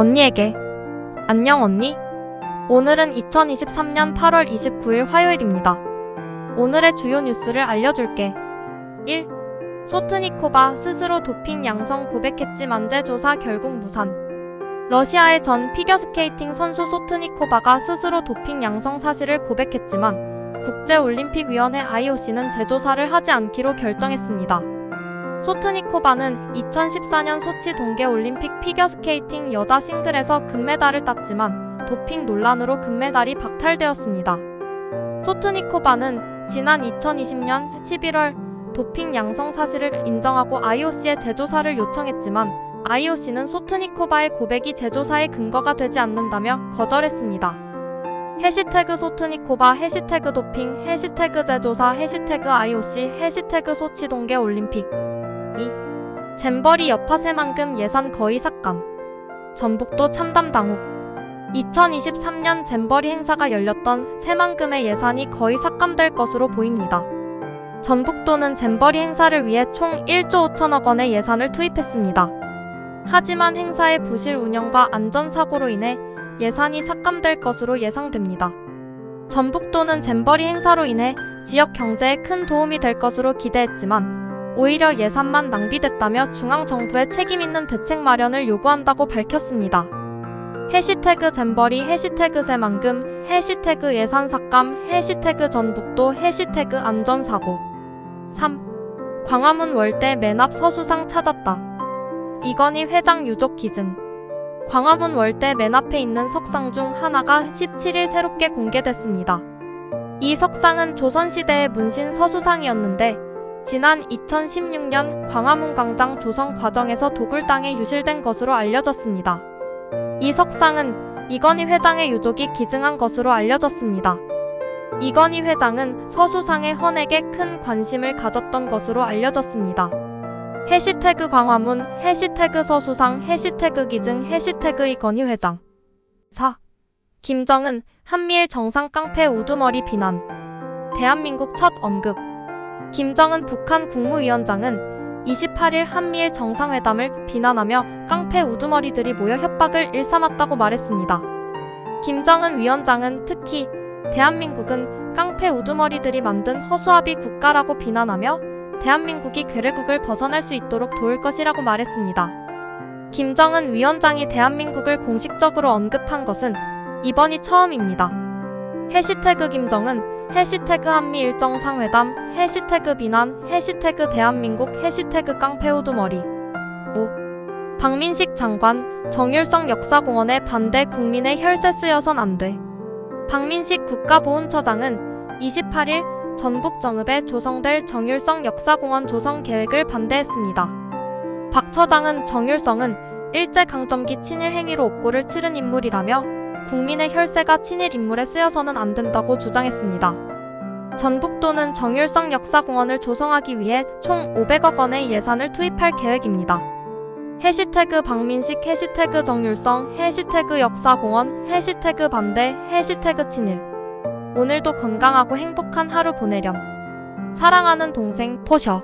언니에게. 안녕 언니. 오늘은 2023년 8월 29일 화요일입니다. 오늘의 주요 뉴스를 알려줄게. 1. 소트니코바 스스로 도핑 양성 고백했지만 재조사 결국 무산. 러시아의 전 피겨스케이팅 선수 소트니코바가 스스로 도핑 양성 사실을 고백했지만 국제올림픽위원회 IOC는 재조사를 하지 않기로 결정했습니다. 소트니코바는 2014년 소치 동계올림픽 피겨스케이팅 여자 싱글에서 금메달을 땄지만 도핑 논란으로 금메달이 박탈되었습니다. 소트니코바는 지난 2020년 11월 도핑 양성 사실을 인정하고 IOC에 재조사를 요청했지만 IOC는 소트니코바의 고백이 재조사의 근거가 되지 않는다며 거절했습니다. 해시태그 소트니코바 해시태그 도핑 해시태그 재조사 해시태그 IOC 해시태그 소치 동계 올림픽 2. 잼버리 여파 새만금 예산 거의 삭감 전북도 참담 당혹 2023년 잼버리 행사가 열렸던 새만금의 예산이 거의 삭감될 것으로 보입니다. 전북도는 잼버리 행사를 위해 총 1조 5천억 원의 예산을 투입했습니다. 하지만 행사의 부실 운영과 안전사고로 인해 예산이 삭감될 것으로 예상됩니다. 전북도는 잼버리 행사로 인해 지역 경제에 큰 도움이 될 것으로 기대했지만 오히려 예산만 낭비됐다며 중앙정부의 책임있는 대책 마련을 요구한다고 밝혔습니다. 해시태그 잼버리 해시태그 새만금 해시태그 예산 삭감 해시태그 전북도 해시태그 안전사고 3. 광화문 월대 맨 앞 서수상 찾았다. 이건희 회장 유족 기증 광화문 월대 맨 앞에 있는 석상 중 하나가 17일 새롭게 공개됐습니다. 이 석상은 조선시대의 문신 서수상이었는데 지난 2016년 광화문 광장 조성 과정에서 도굴당해 유실된 것으로 알려졌습니다. 이 석상은 이건희 회장의 유족이 기증한 것으로 알려졌습니다. 이건희 회장은 서수상의 헌액에 큰 관심을 가졌던 것으로 알려졌습니다. 해시태그 광화문, 해시태그 서수상, 해시태그 기증, 해시태그 이건희 회장 4. 김정은, 한미일 정상 깡패 우두머리 비난 대한민국 첫 언급 김정은 북한 국무위원장은 28일 한미일 정상회담을 비난하며 깡패 우두머리들이 모여 협박을 일삼았다고 말했습니다. 김정은 위원장은 특히 대한민국은 깡패 우두머리들이 만든 허수아비 국가라고 비난하며 대한민국이 괴뢰국을 벗어날 수 있도록 도울 것이라고 말했습니다. 김정은 위원장이 대한민국을 공식적으로 언급한 것은 이번이 처음입니다. 해시태그 김정은, 해시태그 한미 일정상 회담, 해시태그 비난, 해시태그 대한민국, 해시태그 깡패우두머리 5. 박민식 장관, 정율성 역사공원에 반대 국민의 혈세 쓰여선 안 돼. 박민식 국가보훈처장은 28일 전북 정읍에 조성될 정율성 역사공원 조성 계획을 반대했습니다. 박 처장은 정율성은 일제강점기 친일 행위로 옥고를 치른 인물이라며 국민의 혈세가 친일 인물에 쓰여서는 안 된다고 주장했습니다. 전북도는 정율성 역사공원을 조성하기 위해 총 500억 원의 예산을 투입할 계획입니다. 해시태그 박민식 해시태그 정율성 해시태그 역사공원 해시태그 반대 해시태그 친일 오늘도 건강하고 행복한 하루 보내렴. 사랑하는 동생 포셔